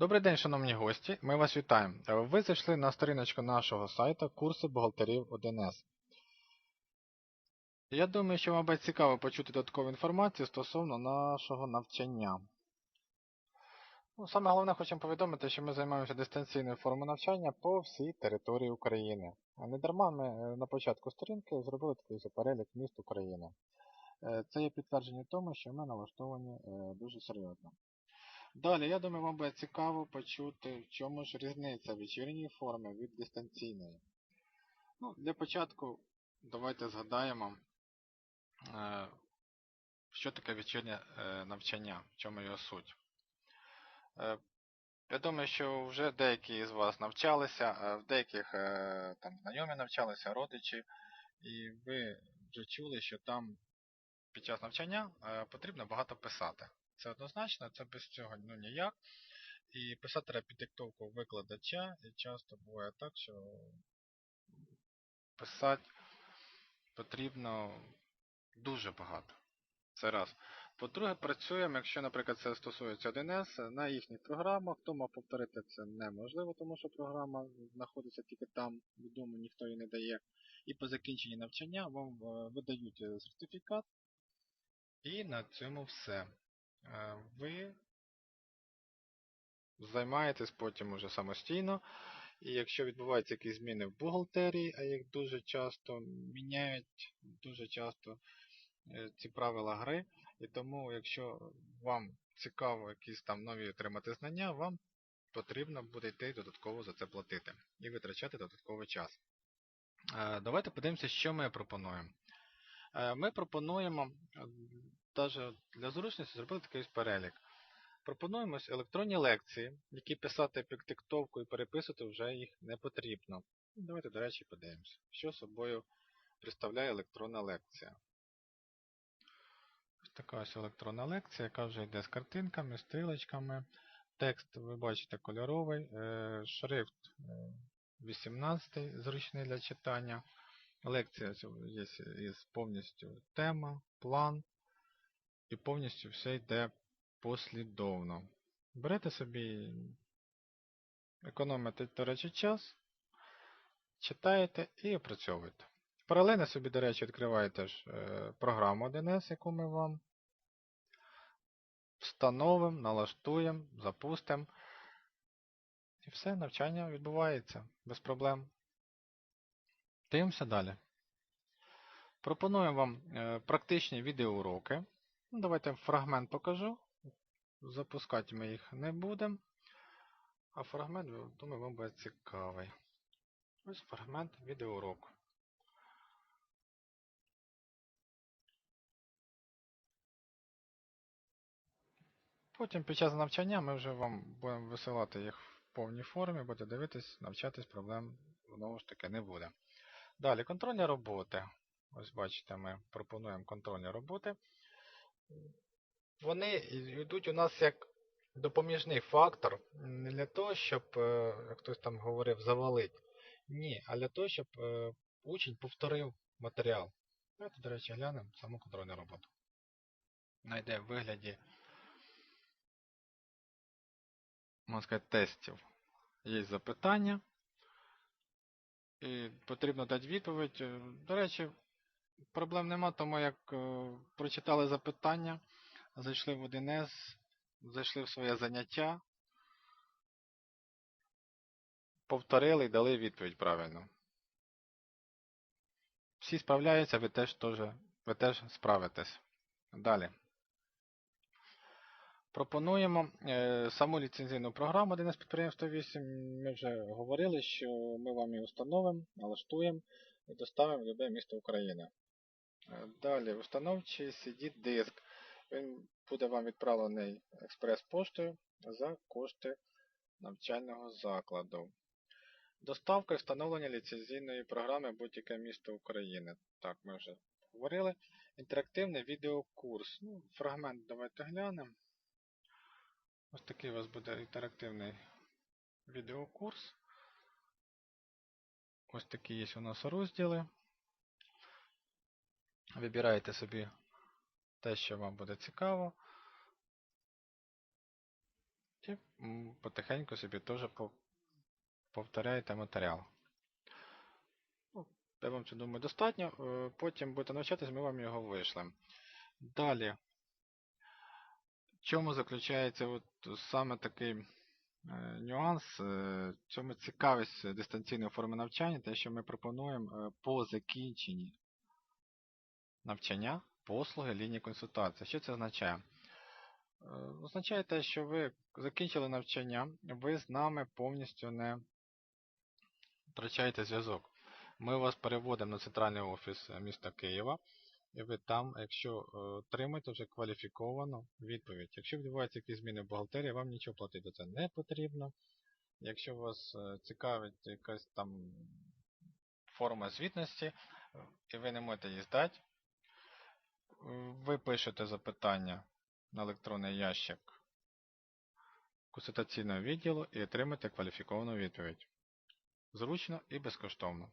Добрий день, шановні гості. Ми вас вітаємо. Е, Ви зайшли на сторіночку нашого сайту курси бухгалтерів 1С. Я думаю, що вам буде цікаво почути додаткову інформацію стосовно нашого навчання. Ну, Саме головне хочемо повідомити, що ми займаємося дистанційною формою навчання по всій території України. А не дарма ми е, на початку сторінки зробили такий ось перелік міст України. Е, Це є підтвердження тому, що ми налаштовані дуже серйозно. Далі, я думаю, вам буде цікаво почути, в чому ж різниця вечірньої форми від дистанційної. Ну, Для початку давайте згадаємо, е, що таке вечірнє е, навчання, в чому його суть. Е, Я думаю, що вже деякі з вас навчалися, в деяких там знайомі навчалися, родичі, і ви вже чули, що там під час навчання потрібно багато писати. Це однозначно, це без цього ну, ніяк. І писати треба під диктовку викладача, і часто буває так, що писати потрібно дуже багато. Це раз. По-друге, працюємо, якщо, наприклад, це стосується 1С, на їхніх програмах, тому повторити це неможливо, тому що програма знаходиться тільки там, відомо, ніхто її не дає. І по закінченні навчання вам е, видають е, сертифікат. І на цьому все. Е, Ви займаєтесь потім уже самостійно. І якщо відбуваються якісь зміни в бухгалтерії, а їх дуже часто міняють, дуже часто е, ці правила гри. І тому, якщо вам цікаво якісь там нові отримати знання, вам потрібно буде йти додатково за це платити і витрачати додатковий час. Е, Давайте подивимося, що ми пропонуємо. Е, Ми пропонуємо, навіть для зручності, зробити такий перелік. Пропонуємо електронні лекції, які писати під диктовку і переписувати вже їх не потрібно. Давайте, до речі, подивимося, що собою представляє електронна лекція. Ось така ось електронна лекція, яка вже йде з картинками, стрілочками. Текст, ви бачите, кольоровий, е, шрифт е, 18 зручний для читання. Лекція є із повністю тема, план, і повністю все йде послідовно. Берете собі, економите, до речі, час, читаєте і опрацьовуєте. Паралельно собі, до речі, відкриваєте ж е, програму 1С, яку ми вам встановимо, налаштуємо, запустимо. І все, навчання відбувається без проблем. Дивимося далі. Пропонуємо вам е, практичні відеоуроки. Ну, Давайте фрагмент покажу. Запускати ми їх не будемо. А фрагмент, думаю, вам буде цікавий. Ось фрагмент відеоуроку. Потім під час навчання ми вже вам будемо висилати їх в повній формі, будете дивитись, навчатись, проблем знову ж таки не буде. Далі, контрольні роботи. Ось бачите, ми пропонуємо контрольні роботи. Вони йдуть у нас як допоміжний фактор, не для того, щоб, е, як хтось там говорив, завалити. Ні, а для того, щоб е, учень повторив матеріал. Давайте, до речі, глянемо саму контрольну роботу. Вона йде в вигляді можна сказати, тестів. Є запитання. І потрібно дати відповідь. Е, До речі, проблем нема, тому як е, прочитали запитання, зайшли в 1С, зайшли в своє заняття, повторили і дали відповідь правильно. Всі справляються, ви теж, теж, ви теж справитесь. Далі. Пропонуємо е, саму ліцензійну програму 1С підприємства 8. Ми вже говорили, що ми вам її установимо, налаштуємо і доставимо в любе місто України. Е, Далі, установчий CD-диск. Він буде вам відправлений експрес-поштою за кошти навчального закладу. Доставка і встановлення ліцензійної програми будь-яке місто України. Так, ми вже говорили. Інтерактивний відеокурс. Ну, фрагмент давайте глянемо. Ось такий у вас буде інтерактивний відеокурс. Ось такі є у нас розділи. Вибираєте собі те, що вам буде цікаво. І потихеньку собі теж повторяєте матеріал. Ну, я вам це думаю достатньо. Е, Потім будете навчатись, ми вам його вийшлемо. Далі. В чому заключається от саме такий е, нюанс, е, в чому цікавість дистанційної форми навчання, те, що ми пропонуємо е, по закінченні навчання послуги лінії консультації. Що це означає? Означає те, що ви закінчили навчання, ви з нами повністю не втрачаєте зв'язок. Ми вас переводимо на центральний офіс міста Києва, і ви там, якщо е, отримаєте вже кваліфіковану відповідь. Якщо відбуваються якісь зміни в бухгалтерії, вам нічого платити за це не потрібно. Якщо вас е, цікавить якась там форма звітності, е, і ви не можете її здати, ви пишете запитання на електронний ящик консультаційного відділу і отримаєте кваліфіковану відповідь. Зручно і безкоштовно.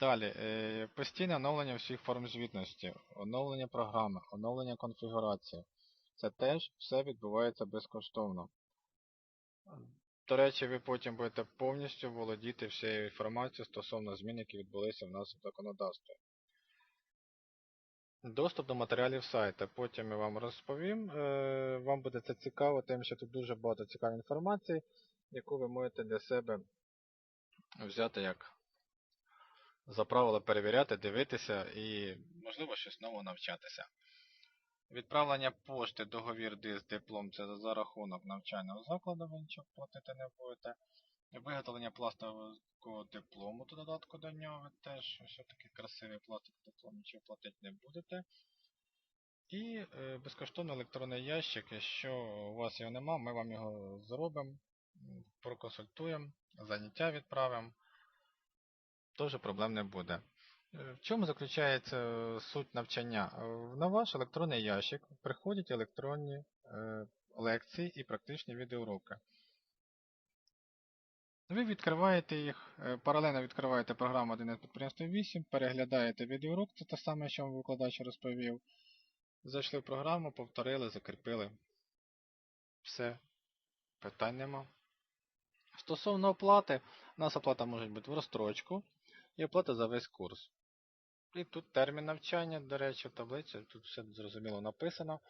Далі, е, постійне оновлення всіх форм звітності, оновлення програми, оновлення конфігурації. Це теж все відбувається безкоштовно. До речі, ви потім будете повністю володіти всією інформацією стосовно змін, які відбулися в нас в законодавстві. Доступ до матеріалів сайта. Потім я вам розповім. Е, Вам буде це цікаво, тим, що тут дуже багато цікавої інформації, яку ви можете для себе взяти як за правило перевіряти, дивитися і, можливо, щось нового навчатися. Відправлення пошти, договір, диск, диплом це за рахунок навчального закладу, ви нічого платити не будете. Виготовлення пластикового диплому до додатку до нього ви теж ось такий красивий пластик диплом, нічого платити не будете. І е, безкоштовний електронний ящик, якщо у вас його нема, ми вам його зробимо, проконсультуємо, заняття відправимо. Теж проблем не буде. Е, В чому заключається е, суть навчання? Е, На ваш електронний ящик приходять електронні лекції і практичні відеоуроки. Ви відкриваєте їх, паралельно відкриваєте програму 1 підприємство 8, переглядаєте відеоурок, це те саме, що вам викладач розповів. Зайшли в програму, повторили, закріпили. Все, питань нема. Стосовно оплати, у нас оплата може бути в розстрочку і оплата за весь курс. І тут термін навчання, до речі, в таблиці, тут все зрозуміло написано.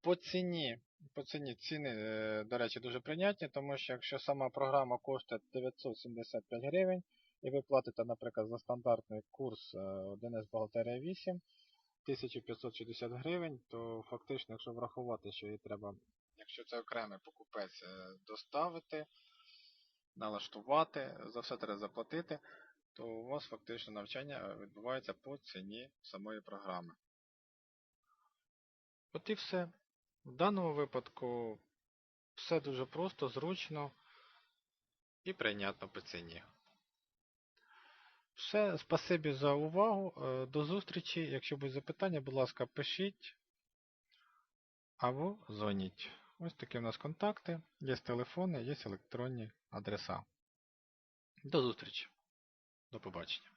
По ціні, по ціні ціни, е, до речі, дуже прийнятні, тому що якщо сама програма коштує 975 гривень, і ви платите, наприклад, за стандартний курс е, 1С бухгалтерія 8, 1560 гривень, то фактично, якщо врахувати, що її треба, якщо це окремий покупець, е, доставити, налаштувати, за все треба заплатити, то у вас фактично навчання відбувається по ціні самої програми. От і все. В даному випадку все дуже просто, зручно і прийнятно по ціні. Все, спасибі за увагу. Е, До зустрічі. Якщо будуть запитання, будь ласка, пишіть або дзвоніть. Ось такі у нас контакти. Є телефони, є електронні адреса. До зустрічі. До побачення.